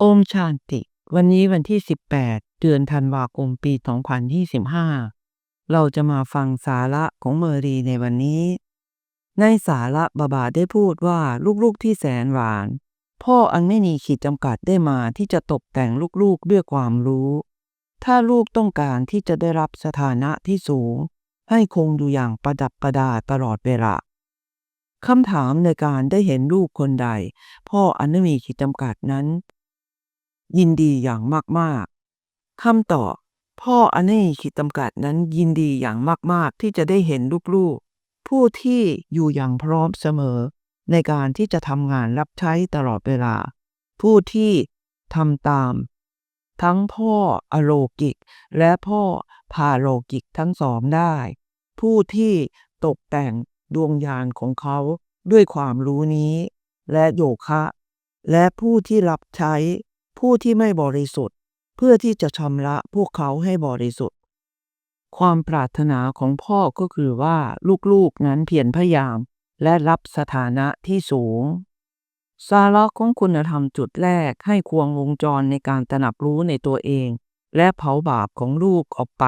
โอมชานติวันนี้วันที่ 18 เดือนธันวาคมปี 2025 เราจะมาฟังสาระของเมอรีในวันนี้ ในสาระบาบาได้พูดว่าลูกๆที่แสนหวาน พ่ออันไม่มีขีดจำกัดได้มาที่จะตกแต่งลูกๆด้วยความรู้ ถ้าลูกต้องการที่จะได้รับสถานะที่สูง ให้คงอยู่อย่างประดับประดาตลอดเวลาคำถามในการได้เห็นลูกคนใด พ่ออันไม่มีขีดจำกัดนั้น ยินดีอย่างมากๆคำตอบพ่ออันไม่มีขีดจำกัดนั้นยินดีอย่างมากๆ ที่จะได้เห็นลูกๆ ผู้ที่อยู่อย่างพร้อมเสมอ ในการที่จะทำงานรับใช้ตลอดเวลา ผู้ที่ทำตาม ทั้งพ่ออโลกิก และพ่อพาโลกิกทั้งสองได้ ผู้ที่ตกแต่งดวงยานของเขาด้วยความรู้นี้ และโยคะ และผู้ที่รับใช้ ผู้ที่ไม่บริสุทธิ์ เพื่อที่จะชำระพวกเขาให้บริสุทธิ์ ความปรารถนาของพ่อก็คือว่าลูกๆนั้นเพียรพยายาม และรับสถานะที่สูง สาระของคุณธรรมจุดแรกให้ควงวงจรในการตระหนักรู้ในตัวเอง และเผาบาปของลูกออกไป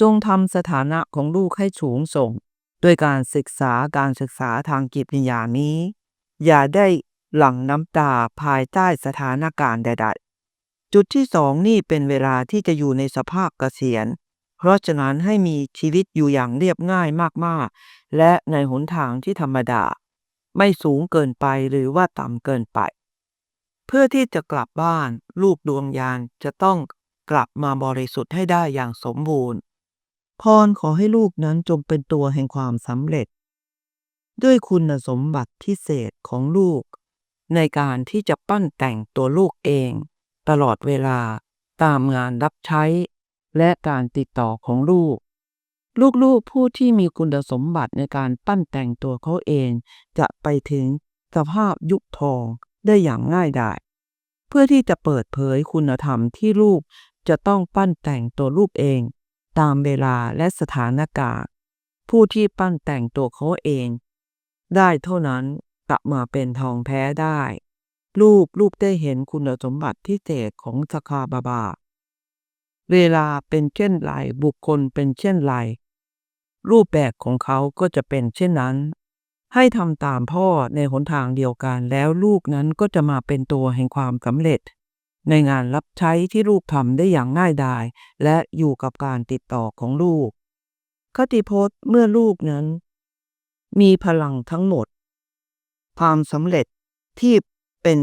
จงทำสถานะของลูกให้สูงส่ง โดยการศึกษาการศึกษาทางจิตวิญญาณนี้ อย่าได้ หลั่งน้ำตาภายใต้สถานการณ์ใดๆ จุดที่สองนี่เป็นเวลาที่จะอยู่ในสภาพเกษียณ เพราะฉะนั้นให้มีชีวิตอยู่อย่างเรียบง่ายมากๆ และในหนทางที่ธรรมดา ไม่สูงเกินไปหรือว่าต่ำเกินไป เพื่อที่จะกลับบ้าน ลูกดวงยานจะต้องกลับมาบริสุทธิ์ให้ได้อย่างสมบูรณ์พรขอให้ลูกนั้นจงเป็นตัวแห่งความสำเร็จ ด้วยคุณสมบัติพิเศษของลูก ในการที่จะปั้นแต่งตัวลูกเอง ตลอดเวลาตามงานรับใช้ และการติดต่อของลูก ลูกๆผู้ที่มีคุณสมบัติในการปั้นแต่งตัวเขาเอง จะไปถึงสภาพยุคทองได้อย่างง่ายดายเพื่อที่จะเปิดเผยคุณธรรมที่ลูกจะต้องปั้นแต่งตัวลูกเอง ตามเวลาและสถานการณ์ผู้ที่ปั้นแต่งตัวเขาเอง ได้เท่านั้น กลับมาเป็นทองแท้ได้ ลูกลูกได้เห็นคุณสมบัติที่เศษของสคาบาบา เวลาเป็นเช่นไรบุคคลเป็นเช่นไร รูปแบบของเขาก็จะเป็นเช่นนั้น ให้ทำตามพ่อในหนทางเดียวกันแล้วลูกนั้นก็จะมาเป็นตัวแห่งความสำเร็จ ในงานรับใช้ที่ลูกทำได้อย่างง่ายดาย และอยู่กับการติดต่อของลูกคติพจน์เมื่อลูกนั้น มีพลังทั้งหมด ความสำเร็จที่เป็น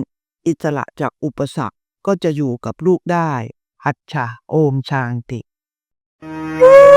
อิสระจากอุปสรรคก็จะอยู่กับลูกได้ หัจชาโอมชางติ Woo!